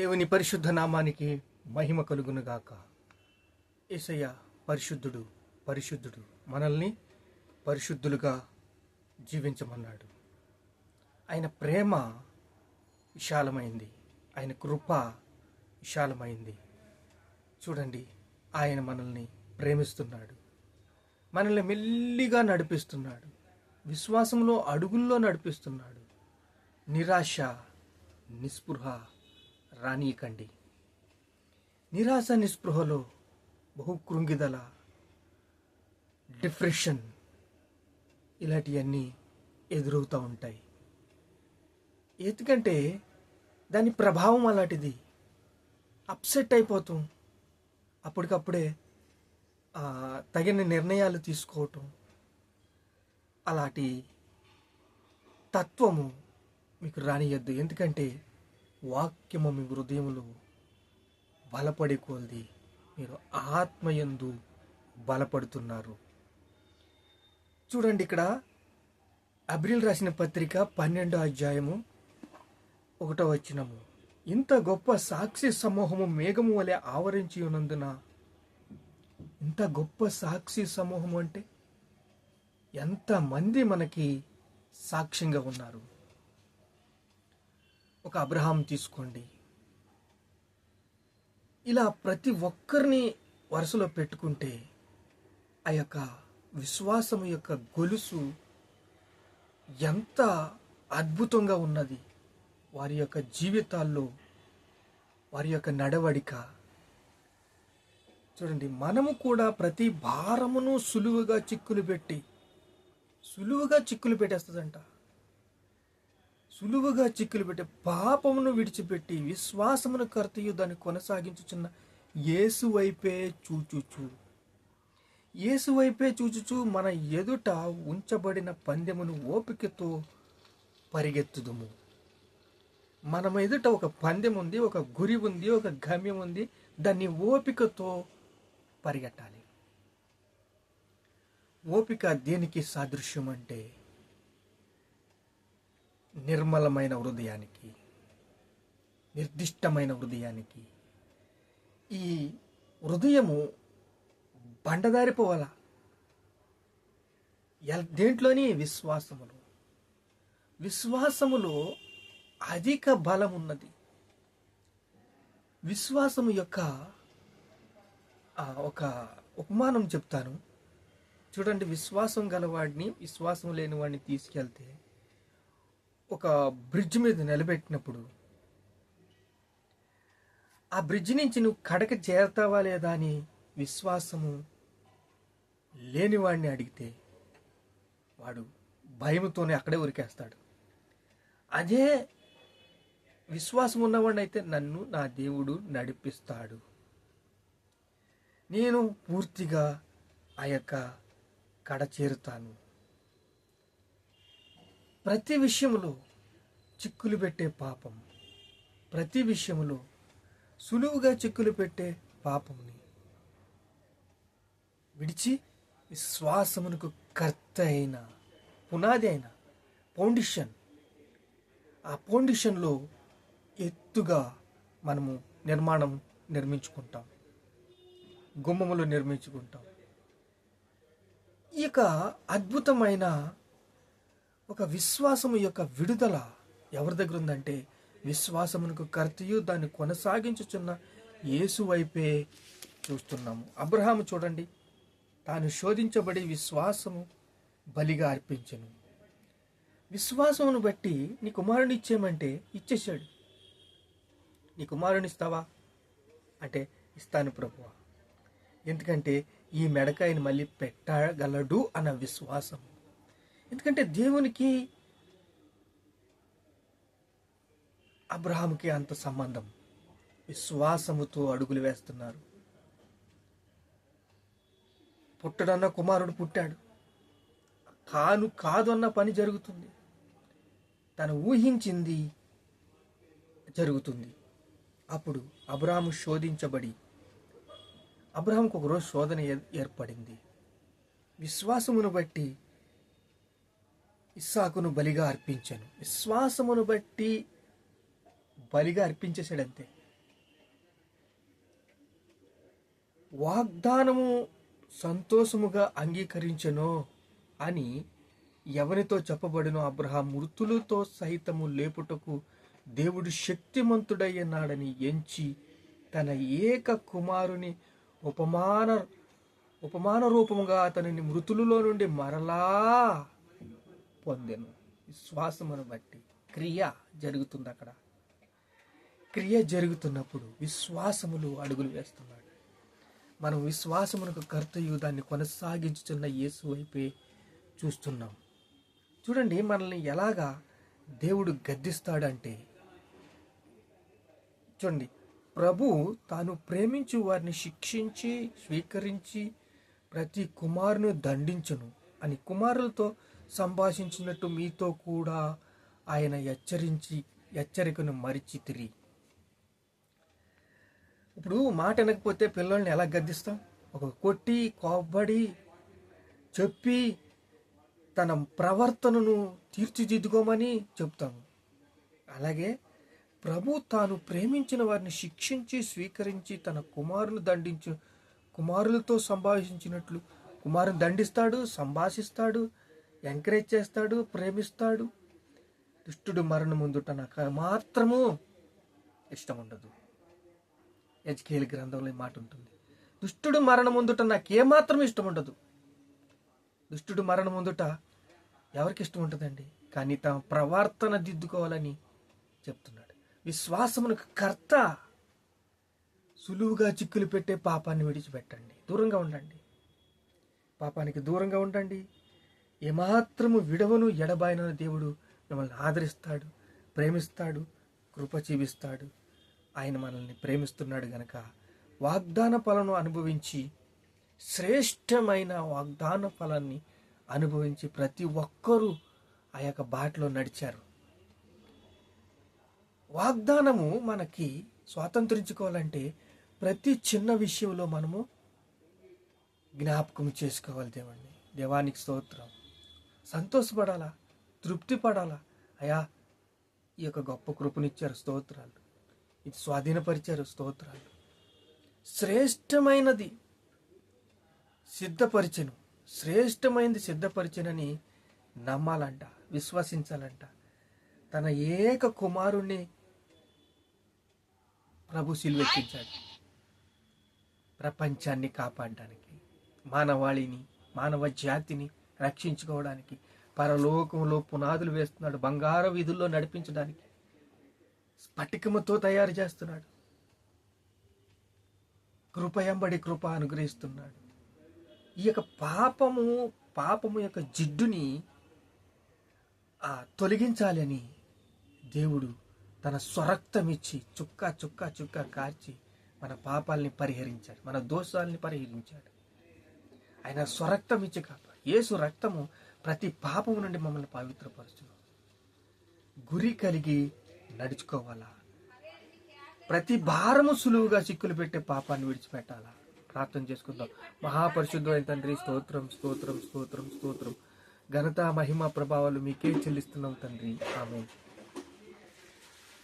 దేవుని పరిశుద్ధ నామానికి మహిమ కలుగునుగాక. ఏసయ్య పరిశుద్ధుడు పరిశుద్ధుడు మనల్ని పరిశుద్ధులుగా జీవించమన్నాడు. ఆయన ప్రేమ విశాలమైంది. ఆయన కృప విశాలమైంది. చూడండి ఆయన మనల్ని ప్రేమిస్తున్నాడు. మనల్ని మెల్లిగా నడిపిస్తున్నాడు. విశ్వాసంలో అడుగుల్లో నడిపిస్తున్నాడు. నిరాశ నిస్పృహ రానీయకండి. నిరాశ నిస్పృహలో బహు కృంగిదల డిప్రెషన్ ఇలాంటివన్నీ ఎదురవుతూ ఉంటాయి. ఎందుకంటే దాని ప్రభావం అలాంటిది. అప్సెట్ అయిపోతాం అప్పటికప్పుడే తగిన నిర్ణయాలు తీసుకోవటం అలాంటి తత్వము మీకు రానియద్దు. ఎందుకంటే వాక్యము మీ హృదయములు బలపడి కొలిది. మీరు ఆత్మయందు బలపడుతున్నారు. చూడండి ఇక్కడ అబ్రిల్ రాసిన పత్రిక పన్నెండో అధ్యాయము ఒకటో వచ్చినము ఇంత గొప్ప సాక్షి సమూహము మేఘము వలె ఆవరించి ఉన్నందున ఇంత గొప్ప సాక్షి సమూహం అంటే ఎంతమంది మనకి సాక్ష్యంగా ఉన్నారు. ఒక అబ్రహాం తీసుకోండి. ఇలా ప్రతి ఒక్కరిని వరుసలో పెట్టుకుంటే ఆ యొక్క విశ్వాసం యొక్క గొలుసు ఎంత అద్భుతంగా ఉన్నది. వారి యొక్క జీవితాల్లో వారి యొక్క నడవడిక. చూడండి మనము కూడా ప్రతి భారమును సులువుగా చిక్కులు పెట్టి సులువుగా చిక్కులు పెట్టేస్తుందంట. సులువుగా చిక్కులు పెట్టి పాపమును విడిచిపెట్టి విశ్వాసమును కర్తయు దాన్ని కొనసాగించుచున్న యేసు వైపే చూచుచు. యేసు వైపే చూచుచు మన ఎదుట ఉంచబడిన పందెమును ఓపికతో పరిగెత్తుదుము. మన ఎదుట ఒక పందెం ఉంది ఒక గురి ఉంది ఒక గమ్యం ఉంది దాన్ని ఓపికతో పరిగెట్టాలి. ఓపిక దేనికి సాదృశ్యం అంటే నిర్మలమైన హృదయానికి నిర్దిష్టమైన హృదయానికి. ఈ హృదయము బండదారిపోవాల? ఎల్- దేంట్లోని విశ్వాసములో? విశ్వాసములో అధిక బలం ఉన్నది. విశ్వాసము యొక్క ఒక ఉపమానం చెప్తాను. చూడండి విశ్వాసం గలవాడిని విశ్వాసం లేని వాడిని తీసుకెళ్తే ఒక బ్రిడ్జ్ మీద నిలబెట్టినప్పుడు ఆ బ్రిడ్జ్ నుంచి నువ్వు కడక చేరతావా లేదా అని విశ్వాసము లేనివాడిని అడిగితే వాడు భయముతోనే అక్కడే ఉరికేస్తాడు. అదే విశ్వాసం ఉన్నవాడిని అయితే నన్ను నా దేవుడు నడిపిస్తాడు. నేను పూర్తిగా ఆ యొక్క కడ చేరుతాను. ప్రతి విషయంలో చిక్కులు పెట్టే పాపం. ప్రతి విషయంలో సులువుగా చిక్కులు పెట్టే పాపంని విడిచి విశ్వాసమునకు కర్త అయిన పునాది అయిన ఫౌండేషన్. ఆ ఫౌండేషన్లో ఎత్తుగా మనము నిర్మాణం నిర్మించుకుంటాం. గుమ్మములు నిర్మించుకుంటాం. ఇక అద్భుతమైన ఒక విశ్వాసము యొక్క విడుదల ఎవరి దగ్గర ఉందంటే విశ్వాసమునకు కర్తయు దాన్ని కొనసాగించుచున్న యేసు వైపే చూస్తున్నాము. అబ్రహాము చూడండి తాను శోధించబడి విశ్వాసము బలిగా అర్పించను. విశ్వాసమును బట్టి నీ కుమారుని ఇచ్చేయమంటే ఇచ్చేశాడు. నీ కుమారుని ఇస్తావా? అంటే ఇస్తాను ప్రభువా. ఎందుకంటే ఈ మెడకాయని మళ్ళీ పెట్టగలడు అన్న విశ్వాసం ఎందుకంటే దేవునికి అబ్రహాంకి అంత సంబంధం. విశ్వాసముతో అడుగులు వేస్తున్నారు. పుట్టడన్న కుమారుడు పుట్టాడు. కాను కాదన్న పని జరుగుతుంది. తను ఊహించింది జరుగుతుంది. అప్పుడు అబ్రాహాము శోధించబడి అబ్రహాంకు ఒకరోజు శోధన ఏర్పడింది. విశ్వాసమును బట్టి ఇస్సాకును బలిగా అర్పించాను. విశ్వాసమును బట్టి బలిగా అర్పించేశాడంతే. వాగ్దానము సంతోషముగా అంగీకరించను అని ఎవరితో చెప్పబడినో అబ్రహాం మృతులతో సహితము లేపుటకు దేవుడు శక్తిమంతుడయ్యన్నాడని ఎంచి తన ఏక కుమారుని ఉపమాన ఉపమాన రూపముగా అతనిని మృతులలో నుండి మరలా పొందెను. విశ్వాసమును బట్టి క్రియ జరుగుతుంది అక్కడ క్రియ జరుగుతున్నప్పుడు విశ్వాసములు అడుగులు వేస్తున్నాడు. మనం విశ్వాసమునకు కర్తయు దాన్ని కొనసాగించుతున్న యేసు వైపే చూస్తున్నాం. చూడండి మనల్ని ఎలాగా దేవుడు గద్దిస్తాడంటే చూడండి ప్రభు తాను ప్రేమించు వారిని శిక్షించి స్వీకరించి ప్రతి కుమారుని దండించును అని కుమారులతో సంభాషించినట్టు మీతో కూడా ఆయన హెచ్చరించి హెచ్చరికను మరిచితిరి ఇప్పుడు మాట వినకపోతే పిల్లల్ని ఎలా గద్దిస్తాం? ఒక కొట్టి కోబ్బడి చెప్పి తన ప్రవర్తనను తీర్చిదిద్దుకోమని చెప్తాము అలాగే ప్రభు తాను ప్రేమించిన వారిని శిక్షించి స్వీకరించి తన కుమారులు దండించు కుమారులతో సంభాషించినట్లు కుమారుని దండిస్తాడు సంభాషిస్తాడు ఎంకరేజ్ చేస్తాడు ప్రేమిస్తాడు. దుష్టుడు మరణం ముందుట నాకు మాత్రము ఇష్టం ఉండదు. ఎజ్కేల్ గ్రంథంలో ఈ మాట ఉంటుంది. దుష్టుడు మరణం ముందుట నాకేమాత్రం ఇష్టం ఉండదు. దుష్టుడు మరణం ముందుట ఎవరికి ఇష్టం ఉంటుందండి? కానీ తమ ప్రవర్తన దిద్దుకోవాలని చెప్తున్నాడు. విశ్వాసమునకు కర్త సులువుగా చిక్కులు పెట్టే పాపాన్ని విడిచిపెట్టండి. దూరంగా ఉండండి. పాపానికి దూరంగా ఉండండి. ఏమాత్రము విడవను ఎడబాయిన దేవుడు మిమ్మల్ని ఆదరిస్తాడు ప్రేమిస్తాడు కృప చూపిస్తాడు. ఆయన మనల్ని ప్రేమిస్తున్నాడు గనక వాగ్దాన ఫలను అనుభవించి శ్రేష్టమైన వాగ్దాన ఫలాన్ని అనుభవించి ప్రతి ఒక్కరూ ఆ యొక్క బాటలో నడిచారు. వాగ్దానము మనకి స్వాతంత్రించుకోవాలంటే ప్రతి చిన్న విషయంలో మనము జ్ఞాపకం చేసుకోవాలి దేవుణ్ణి. దేవానికి స్తోత్రం. సంతోషపడాలా? తృప్తి పడాలా అయా ఈ యొక్క గొప్ప కృపనిచ్చారు స్తోత్రాలు. ఇది స్వాధీనపరిచారు స్తోత్రాలు. శ్రేష్టమైనది సిద్ధపరిచను. శ్రేష్టమైనది సిద్ధపరిచనని నమ్మాలంట విశ్వసించాలంట. తన ఏక కుమారుణ్ణి ప్రభు సిల్వెక్కించాడు. ప్రపంచాన్ని కాపాడడానికి మానవాళిని మానవ జాతిని రక్షించుకోవడానికి పరలోకంలో పునాదులు వేస్తున్నాడు బంగార వీధుల్లో నడిపించడానికి స్ఫటికముతో తయారు చేస్తున్నాడు. కృపయంబడి కృప అనుగ్రహిస్తున్నాడు. ఈ యొక్క పాపము పాపము యొక్క జిడ్డుని ఆ తొలగించాలని దేవుడు తన స్వరక్తం ఇచ్చి చుక్క చుక్క చుక్క కార్చి మన పాపాలని పరిహరించాడు మన దోషాలని పరిహరించాడు. ఆయన స్వరక్తం ఇచ్చి కాపాడు. యేసు రక్తము ప్రతి పాపము నుండి మమ్మల్ని పవిత్రపరచును. గురి కలిగి నడుచుకోవాలా? ప్రతి భారము సులువుగా చిక్కులు పెట్టే పాపాన్ని విడిచిపెట్టాలా? ప్రార్థన చేసుకుందాం. మహాపరిశుద్ధమైన తండ్రి స్తోత్రం స్తోత్రం స్తోత్రం స్తోత్రం. ఘనత మహిమ ప్రభావాలు మీకే చెల్లిస్తున్నాం తండ్రి. ఆమె